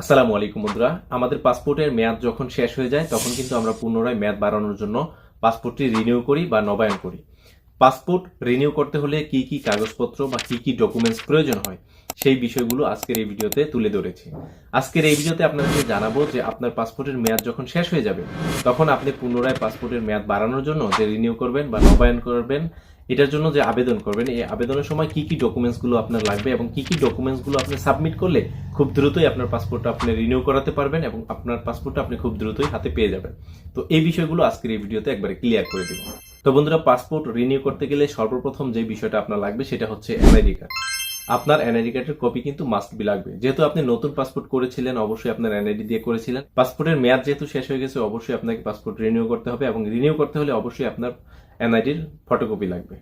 আসসালামু আলাইকুম বন্ধুরা। আমাদের পাসপোর্টের মেয়াদ যখন শেষ হয়ে যায়, তখন কিন্তু আমরা পুনরায় মেয়াদ বাড়ানোর জন্য পাসপোর্টটি রিনিউ করি বা নবায়ন করি। পাসপোর্ট রিনিউ করতে হলে কি কি কাগজপত্র বা কি কি ডকুমেন্টস প্রয়োজন হয়, সেই বিষয়গুলো আজকের এই ভিডিওতে তুলে ধরেছি। আজকের এই ভিডিওতে আপনাদেরকে জানাব যে আপনার পাসপোর্টের মেয়াদ যখন শেষ হয়ে যাবে, তখন আপনি পুনরায় পাসপোর্টের মেয়াদ বাড়ানোর জন্য যে রিনিউ করবেন বা নবায়ন করবেন, এটার জন্য যে আবেদন করবেন, এই আবেদনের সময় কি কি ডকুমেন্টসগুলো আপনার লাগবে এবং কি কি ডকুমেন্টসগুলো আপনি সাবমিট করলে খুব দ্রুতই আপনার পাসপোর্টটা আপনি রিনিউ করাতে পারবেন এবং আপনার পাসপোর্টটা আপনি খুব দ্রুতই হাতে পেয়ে যাবেন। তো এই বিষয়গুলো আজকের এই ভিডিওতে একবারে ক্লিয়ার করে দিব তো বন্ধুরা পাসপোর্ট রিনিউ করতে গেলে সর্বপ্রথম যে বিষয়টা আপনার লাগবে সেটা হচ্ছে এনআইডি কার্ড আপনার এনআইডি কার্ডের কপি কিন্তু মাস্ট বি লাগবে। যেহেতু আপনি নতুন পাসপোর্ট করেছিলেন, অবশ্যই আপনার এনআইডি দিয়ে করেছিলেন। পাসপোর্টের মেয়াদ যেহেতু শেষ হয়ে গেছে, অবশ্যই আপনাকে পাসপোর্ট রিনিউ করতে হবে এবং রিনিউ করতে হলে অবশ্যই আপনার এনআইডির ফটোকপি লাগবে।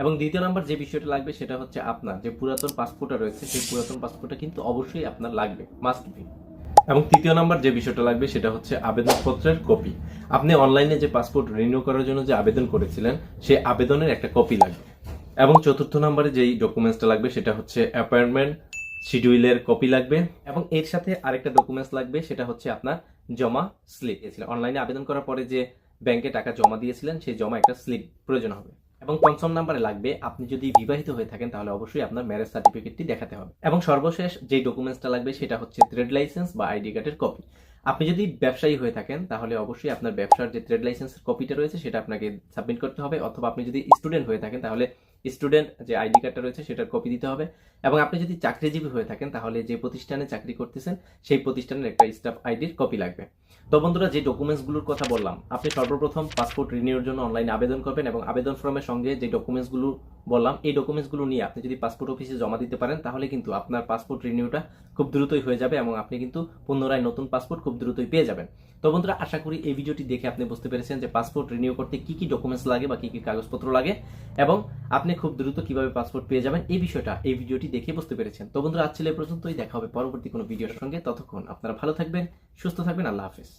এবং দ্বিতীয় নাম্বার যে বিষয়টা লাগবে সেটা হচ্ছে আপনার যে পুরাতন পাসপোর্টটা রয়েছে, সেই পুরাতন পাসপোর্টটা কিন্তু অবশ্যই আপনার লাগবে মাস্ট বি এবং তৃতীয় নাম্বার যে বিষয়টা লাগবে সেটা হচ্ছে আবেদনপত্রের কপি। আপনি অনলাইনে যে পাসপোর্ট রিনিউ করার জন্য যে আবেদন করেছিলেন সেই আবেদনের একটা কপি লাগবে। এবং চতুর্থ নম্বরে যেই ডকুমেন্টসটা লাগবে সেটা হচ্ছে অ্যাপয়েন্টমেন্ট শিডিউলের কপি লাগবে। এবং এর সাথে আরেকটা ডকুমেন্টস লাগবে, সেটা হচ্ছে আপনার জমা স্লিপ অনলাইনে আবেদন করার পরে যে ব্যাংকে টাকা জমা দিয়েছিলেন, সেই জমা একটা স্লিপ প্রয়োজন হবে। এবং পঞ্চম নাম্বারে লাগবে আপনি যদি বিবাহিত হয়ে থাকেন, তাহলে অবশ্যই আপনার ম্যারেজ সার্টিফিকেটটি দেখাতে হবে। এবং সর্বশেষ যে ডকুমেন্টসটা লাগবে, সেটা হচ্ছে ট্রেড লাইসেন্স বা আইডি কার্ডের কপি আপনি যদি ব্যবসায়ী হয়ে থাকেন, তাহলে অবশ্যই আপনার ব্যবসার যে ট্রেড লাইসেন্সের কপিটা রয়েছে, সেটা আপনাকে সাবমিট করতে হবে। অথবা আপনি যদি স্টুডেন্ট হয়ে থাকেন, তাহলে স্টুডেন্ট যে আইডি কার্ডটা রয়েছে সেটার কপি দিতে হবে। এবং আপনি যদি চাকরিজীবী হয়ে থাকেন, তাহলে যে প্রতিষ্ঠানে চাকরি করতেছেন, সেই প্রতিষ্ঠানের একটা স্টাফ আইডির কপি লাগবে। তো বন্ধুরা, যে ডকুমেন্টসগুলোর কথা বললাম, আপনি সর্বপ্রথম পাসপোর্ট রিনিউর জন্য অনলাইনে আবেদন করবেন এবং আবেদন ফর্মের সঙ্গে যে ডকুমেন্টসগুলো বললাম, এই ডকুমেন্টসগুলো নিয়ে আপনি যদি পাসপোর্ট অফিসে জমা দিতে পারেন, তাহলে কিন্তু আপনার পাসপোর্ট রিনিউটা খুব দ্রুতই হয়ে যাবে এবং আপনি কিন্তু পুনরায় নতুন পাসপোর্ট খুব দ্রুতই পেয়ে যাবেন। তো বন্ধুরা, আশা করি এই ভিডিওটি দেখে আপনি বুঝতে পেরেছেন যে পাসপোর্ট রিনিউ করতে কি কি ডকুমেন্টস লাগে বা কি কি কাগজপত্র লাগে এবং আপনি খুব দ্রুত কীভাবে পাসপোর্ট পেয়ে যাবেন, এই বিষয়টা এই ভিডিওটি দেখে বুঝতে পেরেছেন। তো বন্ধুরা, আজ ছিল পর্যন্তই, দেখা হবে পরবর্তী কোনো ভিডিওর সঙ্গে। ততক্ষণ আপনারা ভালো থাকবেন, সুস্থ থাকবেন, আল্লাহ হাফেজ।